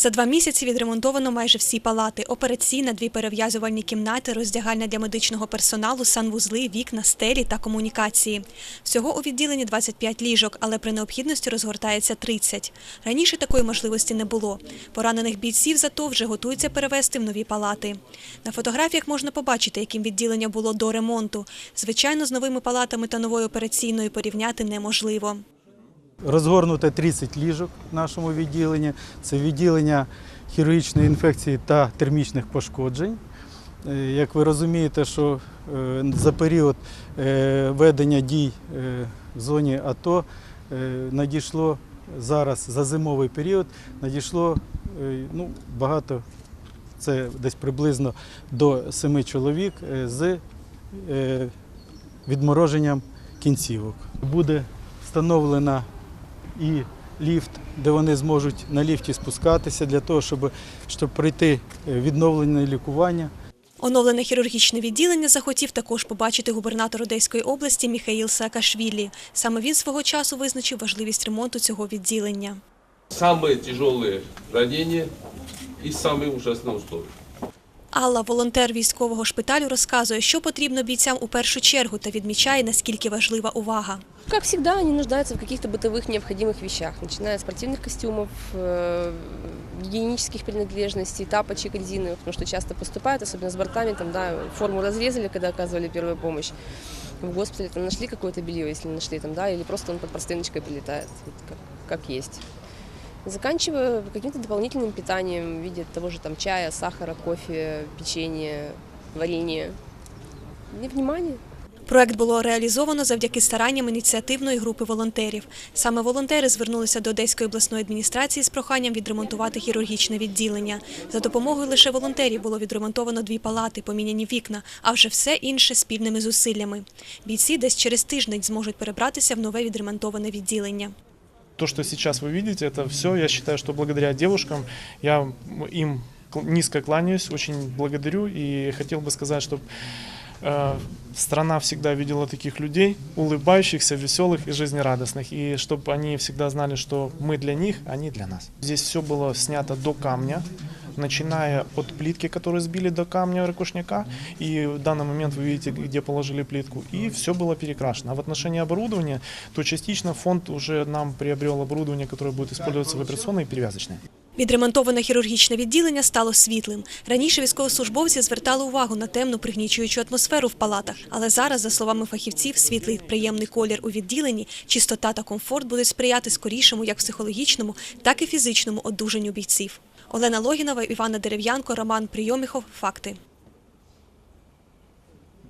За два місяці відремонтовано майже всі палати: операційна, дві перев'язувальні кімнати, роздягальня для медичного персоналу, санвузли, вікна, стелі та комунікації. Всього у відділенні 25 ліжок, але при необхідності розгортається 30. Раніше такої можливості не було. Поранених бійців зато вже готуються перевести в нові палати. На фотографіях можна побачити, яким відділення було до ремонту. Звичайно, з новими палатами та новою операційною порівняти неможливо. Розгорнуто 30 ліжок в нашому відділенні. Це відділення хірургічної інфекції та термічних пошкоджень. Е, Як ви розумієте, що е, за період е, ведення дій в зоні АТО надійшло зараз за зимовий період, надійшло ну, багато, це десь приблизно до 7 чоловік з відмороженням кінцівок. Буде встановлена і ліфт, де вони зможуть на ліфті спускатися для того, щоб, щоб пройти е, відновлене лікування. Оновлене хірургічне відділення захотів також побачити губернатор Одеської області Міхаїл Саакашвілі. Саме він свого часу визначив важливість ремонту цього відділення. Самые тяжелые ранения и самые ужасные условия. Алла, волонтер військового шпиталю, розказує, що потрібно бійцям у першу чергу та відмічає, наскільки важлива увага. Как всегда, они нуждаются в каких-то бытовых необходимых вещах, начиная с спортивных костюмов, э, гигиенических принадлежностей, тапочек резиновых, потому что часто поступают, особенно с бортами, там, да, форму разрезали, когда оказывали первую помощь. В госпитале там нашли какое-то белье, если нашли, там, да, или просто он под простыночкой прилетает, вот как, как есть. Заканчивая каким-то дополнительным питанием в виде того же там чая, сахара, кофе, печенья, варенья. Невнимание. Проект було реалізовано завдяки старанням ініціативної групи волонтерів. Саме волонтери звернулися до Одеської обласної адміністрації з проханням відремонтувати хірургічне відділення. За допомогою лише волонтерів було відремонтовано дві палати, поміняні вікна, а вже все інше спільними зусиллями. Бійці десь через тиждень зможуть перебратися в нове відремонтоване відділення То, что сейчас вы видите, это все, я считаю, что благодаря девушкам я им кл- низко кланяюсь, очень благодарю и хотел бы сказать, чтобы страна всегда видела таких людей, улыбающихся, веселых и жизнерадостных, и чтобы они всегда знали, что мы для них, а они для нас. Здесь все было снято до камня, начиная от плитки, которую сбили до камня ракушняка, и в данный момент вы видите, где положили плитку, и все было перекрашено. А в отношении оборудования, то частично фонд уже нам приобрел оборудование, которое будет использоваться в операционной и перевязочной. Відремонтоване хірургічне відділення стало світлим. Раніше військовослужбовці звертали увагу на темну пригнічуючу атмосферу в палатах, але зараз, за словами фахівців, світлий приємний колір у відділенні, чистота та комфорт будуть сприяти скорішому як психологічному, так і фізичному одужанню бійців. Олена Логінова, Івана Дерев'янко, Роман Прийоміхов. Факти.